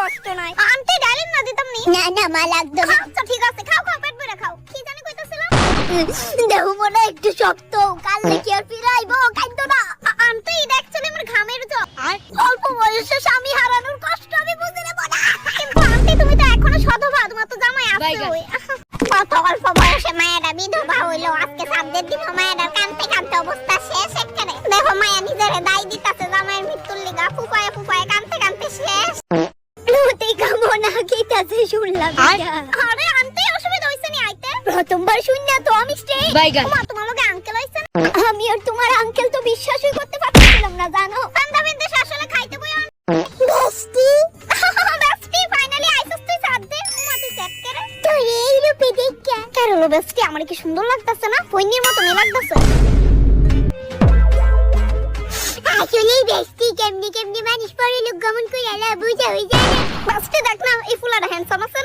কষ্ট নাই। আনতে ডাইলেন না দিতাম নি? না না মা লাগতো না। আচ্ছা ঠিক আছে খাও খাও পেট ভরে খাও। কি জানি কইতাছিলাম দেহ মনে একটু শক্ত। কাল দেখি আর ফিরাইবো খাইতো না। আনতে অ্যাকচুয়ালি আমার ঘামের জল অল্প বয়সে স্বামী হারানোর কষ্ট আমি বুঝে না। কিন্তু আনতে তুমি তো এখনও সধবা তোমার তো জামাই আছে ওই। কত অল্প বয়সে মায়েরা বিধবা হইল আজকে সাবজেক্ট দিব মায়েরা কানতে কানতে অবস্থা শেষ একেবারে। দেখো মায়া নিজেরে দায় দিতাছে জামাইয়ের মৃত্যুর লিগা ফুপায়ে ফুপায়ে খেতাছে শুনলাম আরে আনতে অসুবিধা হইছে নি আইতে? প্রথমবার শুননা তো আমি বাইগান মা তোমার লগে আঙ্কেল হইছে আমি আর তোমার আঙ্কেল তো বিশ্বাসই করতে পারছিলাম না জানো? সন্ধ্যা বিন্দু আসলে খাইতে বই বেস্টি বেস্টি ফাইনালি আইছস তুই সাথ দে মা তুই সেট করে। তোর এই রূপে দেখা। কারণ বেস্টি আমার কি সুন্দর লাগতাছে না? ফইনির মতো লাগতাছে। আসলেই বেস্টি কেমনি কেমনি মানুষ পরে লোক গমন করে আলা বুঝা হয়ে যায় না। বাসটা দেখ না, এই ফুলাটা হ্যান্ডসাম আছে